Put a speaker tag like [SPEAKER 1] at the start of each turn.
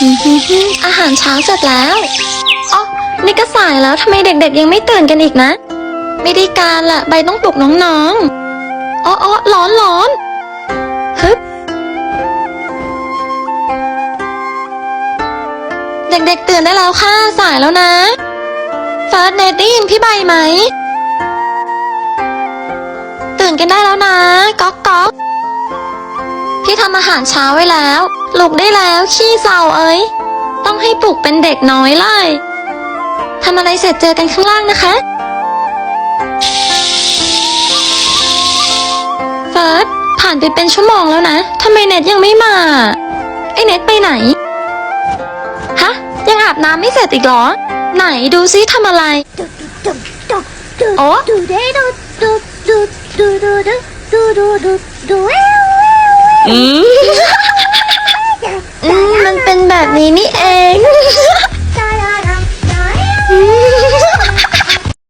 [SPEAKER 1] อาหารเช้าเสร็จแล้วอ๋อนี่ก็สายแล้วทำไมเด็กๆยังไม่ตื่นกันอีกนะ ไม่ได้การละใบต้องปลุกน้องๆอ๋ออ๋อร้อนร้อนฮึบเด็กๆตื่นได้แล้วค่ะสายแล้วนะเฟิร์สเนตได้ยินพี่ใบไหม ตื่นกันได้แล้วนะ ก๊อกก๊อก พี่ทำอาหารเช้าไว้แล้ว ลุกได้แล้วขี้เศร้าเอ้ย ต้องให้ปลุกเป็นเด็กน้อยเลยทำอะไรเสร็จเจอกันข้างล่างนะคะเฟิร์สผ่านไปเป็นชั่วโมงแล้วนะทำไมเน็ตยังไม่มา ไอเน็ตไปไหน ฮะ ยังอาบน้ำไม่เสร็จอีกเหรอ ไหนดูซิทำอะไร โอ้ อืมมันเป็นแบบนี้นี่เอง